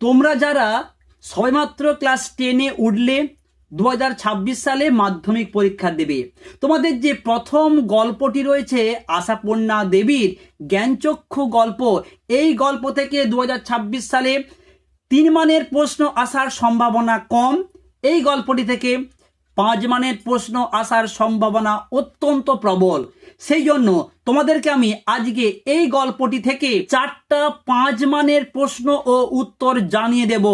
তোমরা যারা সবেমাত্র ক্লাস টেনে উঠলে দু হাজার ছাব্বিশ সালে মাধ্যমিক পরীক্ষা দেবে, তোমাদের যে প্রথম গল্পটি রয়েছে আশাপূর্ণা দেবীর জ্ঞানচক্ষু গল্প, এই গল্প থেকে দু হাজার ছাব্বিশ সালে তিন মানের প্রশ্ন আসার সম্ভাবনা কম, এই গল্পটি থেকে পাঁচ মানের প্রশ্ন আসার সম্ভাবনা অত্যন্ত প্রবল। সেই জন্য তোমাদেরকে আমি আজকে এই গল্পটি থেকে চারটা পাঁচ মানের প্রশ্ন ও উত্তর জানিয়ে দেব।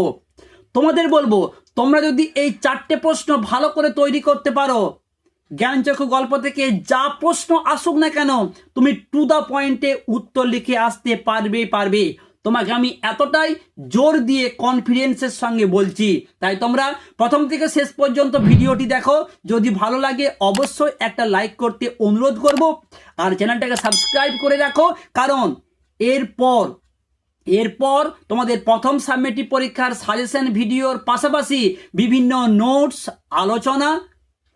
তোমাদের বলব, তোমরা যদি এই চারটে প্রশ্ন ভালো করে তৈরি করতে পারো, জ্ঞানচক্ষু গল্প থেকে যা প্রশ্ন আসুক না কেন, তুমি টু দ্য পয়েন্টে উত্তর লিখে আসতে পারবে পারবে। তোমাকে আমি এতটাই জোর দিয়ে কনফিডেন্সের সঙ্গে বলছি। তাই তোমরা প্রথম থেকে শেষ পর্যন্ত ভিডিওটি দেখো। যদি ভালো লাগে, অবশ্যই একটা লাইক করতে অনুরোধ করব। আর চ্যানেলটাকে সাবস্ক্রাইব করে রাখো। কারণ এরপর এরপর তোমাদের প্রথম সাবমেটিভ পরীক্ষার সাজেশন ভিডিওর পাশাপাশি বিভিন্ন নোটস আলোচনা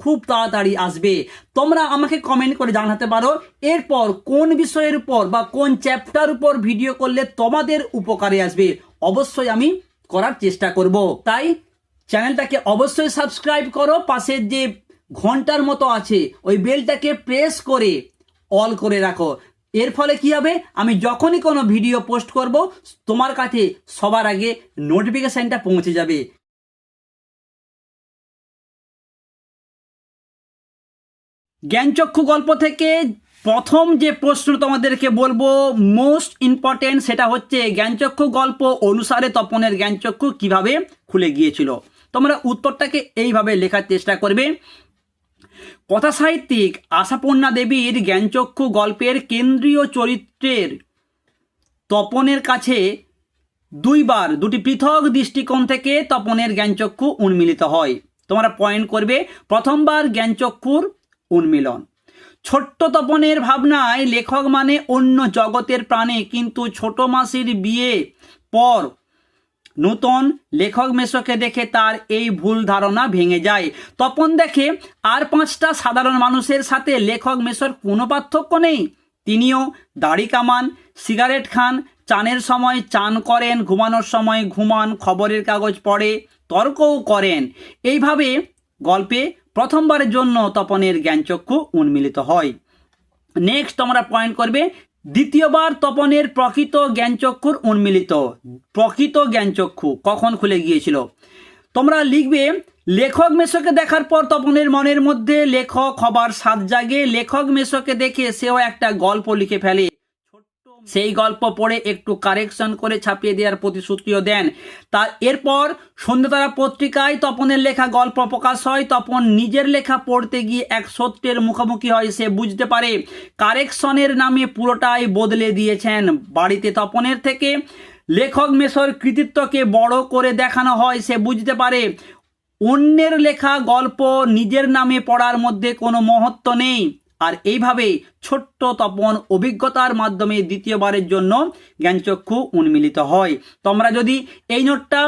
খুব তাড়াতাড়ি আসবে। তোমরা আমাকে কমেন্ট করে জানাতে পারো, এরপর কোন বিষয়ের উপর বা কোন চ্যাপ্টার উপর ভিডিও করলে তোমাদের উপকারে আসবে, অবশ্যই আমি করার চেষ্টা করব। তাই চ্যানেলটাকে অবশ্যই সাবস্ক্রাইব করো, পাশের যে ঘণ্টার মতো আছে, ওই বেলটাকে প্রেস করে অল করে রাখো। এর ফলে কি হবে? আমি যখনই কোনো ভিডিও পোস্ট করব, তোমার কাছে সবার আগে নোটিফিকেশানটা পৌঁছে যাবে। জ্ঞানচক্ষু গল্প থেকে প্রথম যে প্রশ্ন তোমাদেরকে বলব মোস্ট ইম্পর্টেন্ট সেটা হচ্ছে জ্ঞানচক্ষু গল্প অনুসারে তপনের জ্ঞানচক্ষু কীভাবে খুলে গিয়েছিল। তোমরা উত্তরটাকে এইভাবে লেখার চেষ্টা করবে। কথা সাহিত্যিক আশাপূর্ণা দেবীর জ্ঞানচক্ষু গল্পের কেন্দ্রীয় চরিত্রের তপনের কাছে দুইবার, দুটি পৃথক দৃষ্টিকোণ থেকে তপনের জ্ঞানচক্ষু উন্মিলিত হয়। তোমরা পয়েন্ট করবে, প্রথমবার জ্ঞানচক্ষুর উন্মিলন। ছোট্ট তপনের ভাবনায় লেখক মানে অন্য জগতের প্রাণে, কিন্তু ছোট মাসির বিয়ে পর নূতন লেখক মেশোকে দেখে তার এই ভুল ধারণা ভেঙে যায়। তপন দেখে, আর পাঁচটা সাধারণ মানুষের সাথে লেখক মেশোর কোনো পার্থক্য নেই। তিনিও দাড়ি কামান, সিগারেট খান, চানের সময় চান করেন, ঘুমানোর সময় ঘুমান, খবরের কাগজ পড়ে, তর্কও করেন। এইভাবে গল্পে প্রথমবারের জন্য তপনের জ্ঞানচক্ষু উন্মিলিত হয়। নেক্সট তোমরা পয়েন্ট করবে, দ্বিতীয়বার তপনের প্রকৃত জ্ঞানচক্ষুর উন্মিলিত। প্রকৃত জ্ঞানচক্ষু কখন খুলে গিয়েছিল? তোমরা লিখবে, লেখক মেশোকে দেখার পর তপনের মনের মধ্যে লেখক হবার স্বাদ জাগে। লেখক মেশোকে দেখে সেও একটা গল্প লিখে ফেলে। সেই গল্প পড়ে একটু কারেকশন করে ছাপিয়ে দেওয়ার প্রতিশ্রুতিও দেন। তা এরপর সন্ধ্যাতারা পত্রিকায় তপনের লেখা গল্প প্রকাশ হয়। তপন নিজের লেখা পড়তে গিয়ে এক সত্যের মুখোমুখি হয় সে বুঝতে পারে। কারেকশনের নামে পুরোটাই বদলে দিয়েছেন। বাড়িতে তপনের থেকে লেখক মেশর কৃতিত্বকে বড় করে দেখানো হয় সে বুঝতে পারে। অন্যের লেখা গল্প নিজের নামে পড়ার মধ্যে কোনো মহত্ব নেই। আর এইভাবে ছোট্ট তপন অভিজ্ঞতার মাধ্যমে দ্বিতীয়বারের জন্য জ্ঞানচক্ষু উন্মিলিত হয়। তোমরা যদি এই নোটটা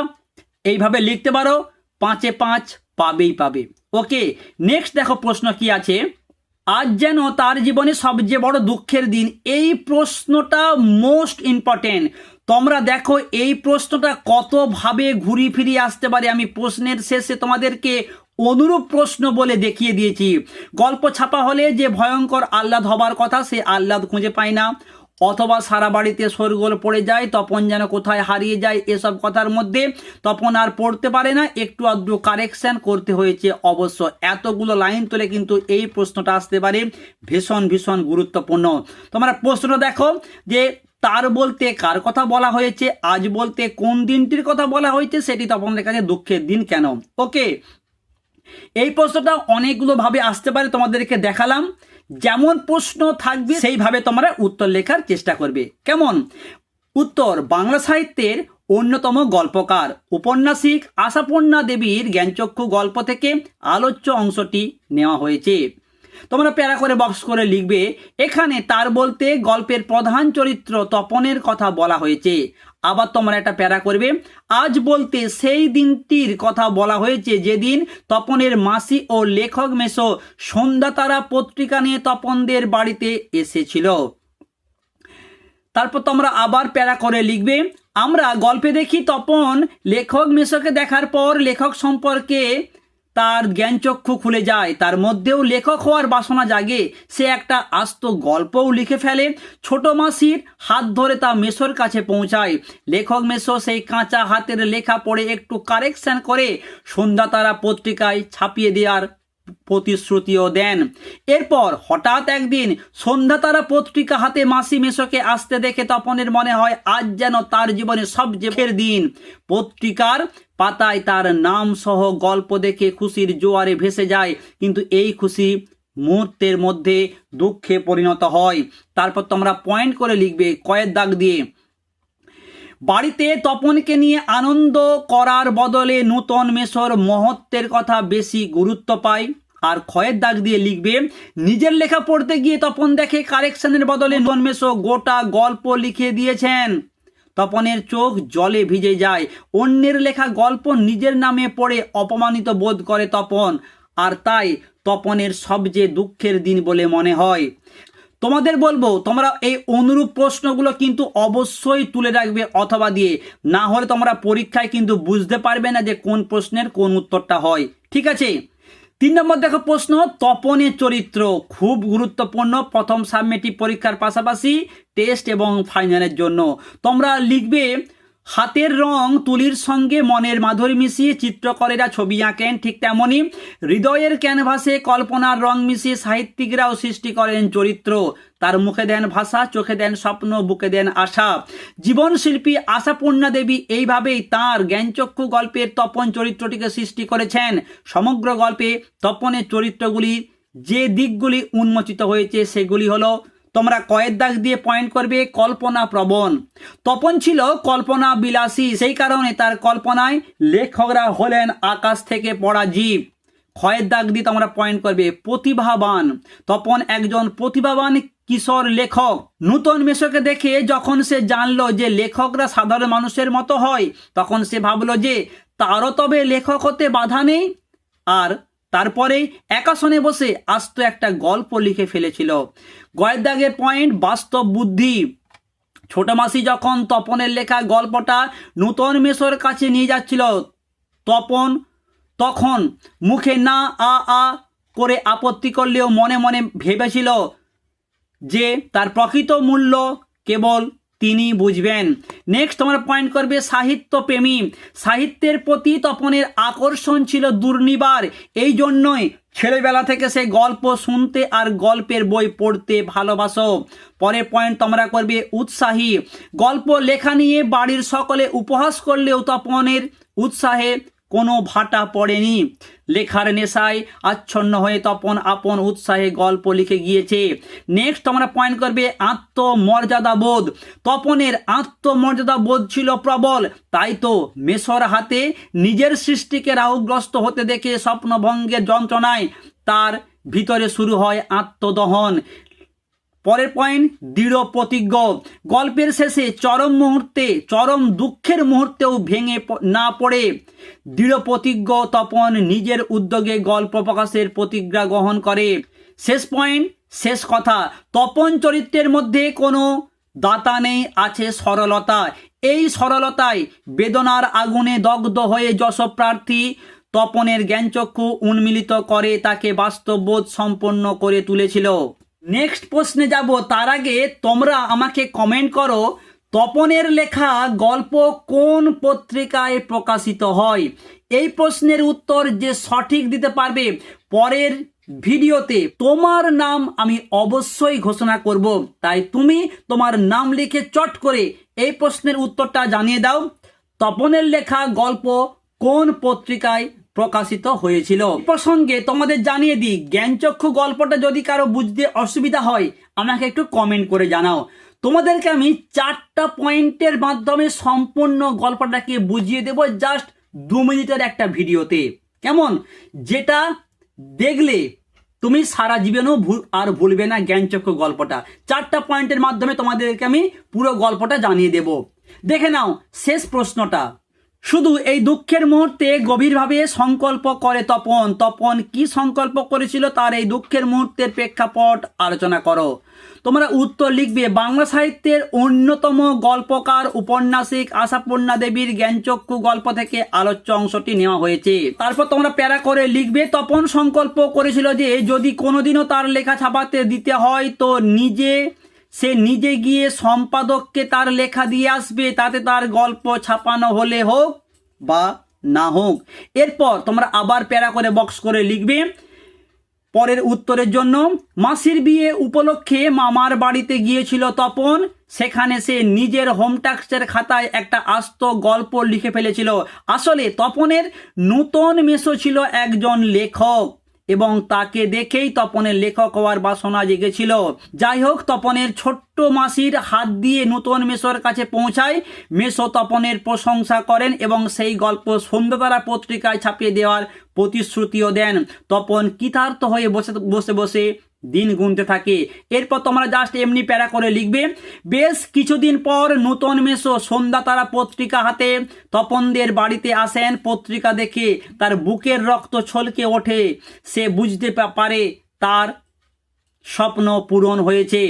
এইভাবে লিখতে পারো, পাঁচে পাঁচ পাবেই পাবে। ওকে নেক্সট দেখো প্রশ্ন কি আছে? আজ যেন তার জীবনে সবচেয়ে বড় দুঃখের দিন। এই প্রশ্নটা মোস্ট ইম্পর্টেন্ট তোমরা দেখো এই প্রশ্নটা কতভাবে ঘুরি ফিরিয়ে আসতে পারে আমি প্রশ্নের শেষে তোমাদেরকে অনুরূপ প্রশ্ন বলে দেখিয়ে দিয়েছি। গল্প ছাপা হলে যে ভয়ঙ্কর আহ্লাদ হবার কথা, সে আহ্লাদ খুঁজে পায় না। অথবা সারা বাড়িতে শোরগোল পড়ে যায়, তপন যেন কোথায় হারিয়ে যায় এসব কথার মধ্যে তপন আর পড়তে পারে না। একটু আধটু কারেকশন করতে হয়েছে অবশ্য। এতগুলো লাইন তুলে কিন্তু এই প্রশ্নটা আসতে পারে। ভীষণ ভীষণ গুরুত্বপূর্ণ। তোমরা প্রশ্ন দেখো যে, তার বলতে কার কথা বলা হয়েছে? আজ বলতে কোন দিনটির কথা বলা হয়েছে? সেটি তপনের কাছে দুঃখের দিন কেন? ওকে এই প্রশ্নটা অনেকগুলো ভাবে আসতে পারে, তোমাদেরকে দেখালাম। যেমন প্রশ্ন থাকবে, সেইভাবে তোমরা উত্তর লেখার চেষ্টা করবে। কেমন? উত্তর, বাংলা সাহিত্যের অন্যতম গল্পকার, উপন্যাসিক আশাপূর্ণা দেবীর জ্ঞানচক্ষু গল্প থেকে আলোচ্য অংশটি নেওয়া হয়েছে। তোমরা প্যারা করে বক্স করে লিখবে, এখানে তার বলতে গল্পের প্রধান চরিত্র তপনের কথা বলা হয়েছে। আবার তোমরা একটা প্যারা করবে। আজ বলতে সেই দিনটির কথা বলা হয়েছে যেদিন তপনের মাসি ও লেখক মেশো সন্ধ্যা তারা পত্রিকা নিয়ে তপনদের বাড়িতে এসেছিল। তারপর তোমরা আবার প্যারা করে লিখবে। আমরা গল্পে দেখি তপন লেখক মেশোকে দেখার পর লেখক সম্পর্কে তার জ্ঞানচক্ষু খুলে যায়। তার মধ্যেও লেখক হওয়ার বাসনা জাগে। সে একটা আস্ত গল্পও লিখে ফেলে। ছোট মাসির হাত ধরে তা মেশোর কাছে পৌঁছায়। লেখক মেশো সেই কাঁচা হাতের লেখা পড়ে একটু কারেকশন করে। সন্ধ্যা তারা পত্রিকায় ছাপিয়ে দেওয়ার প্রতিশ্রুতিও দেন। এরপর হঠাৎ একদিন সন্ধ্যা তারা পত্রিকা হাতে মাসি মেশোকে আসতে দেখে তপনের মনে হয়, আজ যেন তার জীবনে সবচেয়ে দিন। পত্রিকার পাতায় তার নাম সহ গল্প দেখে খুশির জোয়ারে ভেসে যায়। কিন্তু এই খুশি মুহূর্তের মধ্যে দুঃখে পরিণত হয়। তারপর তোমরা পয়েন্ট করে লিখবে কয়ের দাগ দিয়ে। বাড়িতে তপনকে নিয়ে আনন্দ করার বদলে নূতন মেশর মহত্বের কথা বেশি গুরুত্ব পায়। আর ক্ষয়ের দাগ দিয়ে লিখবে, নিজের লেখা পড়তে গিয়ে তপন দেখে কারেকশনের বদলে নূতন মেশো গোটা গল্প লিখে দিয়েছেন। তপনের চোখ জলে ভিজে যায়। অন্যের লেখা গল্প নিজের নামে পড়ে অপমানিত বোধ করে তপন। আর তাই তপনের সবচেয়ে দুঃখের দিন বলে মনে হয়। তোমাদের বলব, তোমরা এই অনুরূপ প্রশ্নগুলো কিন্তু অবশ্যই তুলে রাখবে অথবা দিয়ে। না হলে তোমরা পরীক্ষায় কিন্তু বুঝতে পারবে না যে কোন প্রশ্নের কোন উত্তরটা হয়। ঠিক আছে? তিন নম্বর দেখো প্রশ্ন তপনের চরিত্র খুব গুরুত্বপূর্ণ। প্রথম সাবমেটিভ পরীক্ষার পাশাপাশি টেস্ট এবং ফাইনালের জন্য। তোমরা লিখবে হাতের রং তুলির সঙ্গে মনের মাধুরী মিশিয়ে চিত্রকরেরা ছবি আঁকেন, ঠিক তেমনই হৃদয়ের ক্যানভাসে কল্পনার রং মিশিয়ে সাহিত্যিকরাও সৃষ্টি করেন চরিত্র। তার মুখে দেন ভাষা, চোখে দেন স্বপ্ন, বুকে দেন আশা। জীবন শিল্পী আশাপূর্ণা দেবী এইভাবেই তাঁর জ্ঞানচক্ষু গল্পের তপন চরিত্রটিকে সৃষ্টি করেছেন। সমগ্র গল্পে তপনের চরিত্রগুলি, যে দিকগুলি উন্মোচিত হয়েছে, সেগুলি হলো তোমরা কয়ের দাগ দিয়ে পয়েন্ট করবে কল্পনা প্রবণ। তপন ছিল কল্পনা বিলাসী, সেই কারণে তার কল্পনায় লেখকরা হলেন আকাশ থেকে পড়া জীব। ক্ষয়ের দাগ দিয়ে তোমরা পয়েন্ট করবে প্রতিভাবান। তপন একজন প্রতিভাবান কিশোর লেখক। নূতন মেশোকে দেখে যখন সে জানলো যে লেখকরা সাধারণ মানুষের মতো হয়, তখন সে ভাবলো যে তারও তবে লেখক হতে বাধা নেই, আর তারপরেই একাশনে বসে আস্ত একটা গল্প লিখে ফেলেছিল। গয়ের দাগের পয়েন্ট, বাস্তব বুদ্ধি। ছোট মাসি যখন তপনের লেখা গল্পটা নূতন মেশোর কাছে নিয়ে যাচ্ছিল, তপন তখন মুখে না আ আ করে আপত্তি করলেও মনে মনে ভেবেছিল যে তার প্রকৃত মূল্য কেবল তিনি বুঝবেন। নেক্সট তোমরা পয়েন্ট করবে সাহিত্য প্রেমী সাহিত্যের প্রতি তপনের আকর্ষণ ছিল দুর্নিবার। এই জন্যই ছেলেবেলা থেকে সে গল্প শুনতে আর গল্পের বই পড়তে ভালোবাসো। পরের পয়েন্ট তোমরা করবে উৎসাহী। গল্প লেখা নিয়ে বাড়ির সকলে উপহাস করলেও তপনের উৎসাহে কোনো ভাটা পড়েনি। লেখার নেশায় আচ্ছন্ন হয়ে তপন আপন উৎসাহে গল্প লিখে গিয়েছে। নেক্সট তোমরা পয়েন্ট করবে আত্মমর্যাদা বোধ। তপনের আত্মমর্যাদা বোধ ছিল প্রবল। তাই তো মেসর হাতে নিজের সৃষ্টিকে রাহুগ্রস্ত হতে দেখে স্বপ্নভঙ্গের যন্ত্রণায় তার ভিতরে শুরু হয় আত্মদহন। পরের পয়েন্ট দৃঢ় প্রতিজ্ঞ। গল্পের শেষে চরম মুহূর্তে, চরম দুঃখের মুহূর্তেও ভেঙে না পড়ে। দৃঢ় প্রতিজ্ঞ তপন নিজের উদ্যোগে গল্প প্রকাশের প্রতিজ্ঞা গ্রহণ করে। শেষ পয়েন্ট শেষ কথা। তপন চরিত্রের মধ্যে কোনো দাতা নেই, আছে সরলতা। এই সরলতায় বেদনার আগুনে দগ্ধ হয়ে যশপ্রার্থী তপনের জ্ঞানচক্ষু উন্মিলিত করে তাকে বাস্তববোধ সম্পন্ন করে তুলেছিল। নেক্সট প্রশ্নে যাব, তার আগে তোমরা আমাকে কমেন্ট করো, তপনের লেখা গল্প কোন পত্রিকায় প্রকাশিত হয়? এই প্রশ্নের উত্তর যে সঠিক দিতে পারবে পরের ভিডিওতে। তোমার নাম আমি অবশ্যই ঘোষণা করব। তাই তুমি তোমার নাম লিখে চট করে এই প্রশ্নের উত্তরটা জানিয়ে দাও। তপনের লেখা গল্প কোন পত্রিকায় প্রকাশিত হয়েছিল। প্রসঙ্গে তোমাদের জানিয়ে দিই, জ্ঞানচক্ষু গল্পটা যদি কারও বুঝতে অসুবিধা হয়, আমাকে একটু কমেন্ট করে জানাও। তোমাদেরকে আমি চারটা পয়েন্টের মাধ্যমে সম্পূর্ণ গল্পটাকে বুঝিয়ে দেব জাস্ট দু মিনিটের একটা ভিডিওতে। কেমন? যেটা দেখলে তুমি সারা জীবনেও ভুল, আর ভুলবে না জ্ঞানচক্ষু গল্পটা। চারটা পয়েন্টের মাধ্যমে তোমাদেরকে আমি পুরো গল্পটা জানিয়ে দেব। দেখে নাও, শেষ প্রশ্নটা। শুধু এই দুঃখের মুহূর্তে গভীরভাবে সংকল্প করে তপন। তপন কি সংকল্প করেছিল তার এই দুঃখের মুহূর্তের প্রেক্ষাপট আলোচনা করো। তোমরা উত্তর লিখবে, বাংলা সাহিত্যের অন্যতম গল্পকার উপন্যাসিক আশাপূর্ণা দেবীর জ্ঞানচক্ষু গল্প থেকে আলোচ্য অংশটি নেওয়া হয়েছে। তারপর তোমরা প্যারা করে লিখবে, তপন সংকল্প করেছিল যে, যদি কোনোদিনও তার লেখা ছাপাতে দিতে হয়, তো নিজে সে নিজে গিয়ে সম্পাদককে তার লেখা দিয়ে আসবে, তাতে তার গল্প ছাপানো হলে হোক বা না হোক। এরপর তোমরা আবার প্যারা করে বক্স করে লিখবে। পরের উত্তরের জন্য, মাসির বিয়ে উপলক্ষে মামার বাড়িতে গিয়েছিল তপন। সেখানে সে নিজের হোম খাতায় একটা আস্ত গল্প লিখে ফেলেছিল। আসলে তপনের নূতন মেশো ছিল একজন লেখক। এবং তাকে দেখেই তপনের লেখক হওয়ার বাসনা জেগেছিল। যাই হোক তপনের ছোট্ট মাসির হাত দিয়ে নতুন মেসোর কাছে পৌঁছায়। মেসো তপনের প্রশংসা করেন এবং সেই গল্প সন্ধ্যাতারা পত্রিকায় ছাপিয়ে দেওয়ার প্রতিশ্রুতিও দেন। তপন কৃতার্থ হয়ে বসে বসে বসে দিন গুনতে থাকে। এরপর তোমরা জাস্ট এমনি প্যারা করে লিখবে, বেশ কিছুদিন পর নূতন মেসো সন্ধ্যা তারা পত্রিকা হাতে তপনদের বাড়িতে আসেন। পত্রিকা দেখে তার বুকের রক্ত ছলকে ওঠে। সে বুঝতে পারে তার স্বপ্ন পূরণ হয়েছে।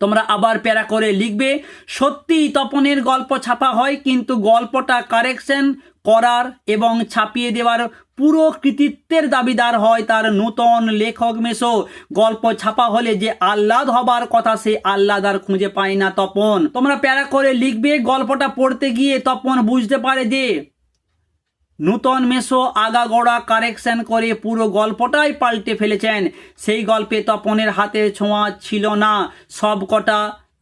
তোমরা আবার প্যারা করে লিখবে, সত্যি তপনের গল্প ছাপা হয়, কিন্তু গল্পটা কারেকশন করার এবং ছাপিয়ে দেওয়ার পুরো কৃতিত্বের দাবিদার হয় তার নূতন লেখক মেসো। গল্প ছাপা হলে যে আহ্লাদ হবার কথা, সে আহ্লাদ আর খুঁজে পায় না তপন। তোমরা প্যারা করে লিখবে, গল্পটা পড়তে গিয়ে তপন বুঝতে পারে যে নূতন মেসো আগাগোড়া কারেকশন করে পুরো গল্পটাই পাল্টে ফেলেছেন। সেই গল্পে তপনের হাতে ছোঁয়া ছিল না। সব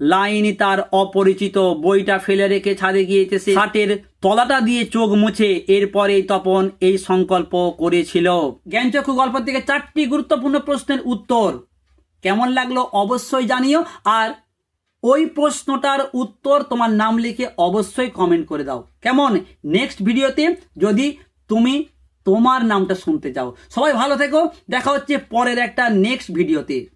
কটা লাইনই তার অপরিচিত বইটা ফেলে রেখে ছাদে গিয়েছে। শার্টের তলাটা দিয়ে চোখ মুছে এরপরেই তপন এই সংকল্প করেছিল। জ্ঞানচক্ষু গল্প থেকে চারটি গুরুত্বপূর্ণ প্রশ্নের উত্তর। কেমন লাগল অবশ্যই জানিও, আর ওই প্রশ্নটার উত্তর তোমার নাম লিখে অবশ্যই কমেন্ট করে দাও। কেমন? নেক্সট ভিডিওতে যদি তুমি তোমার নামটা শুনতে চাও। সবাই ভালো থেকো, দেখা হচ্ছে পরের একটা নেক্সট ভিডিওতে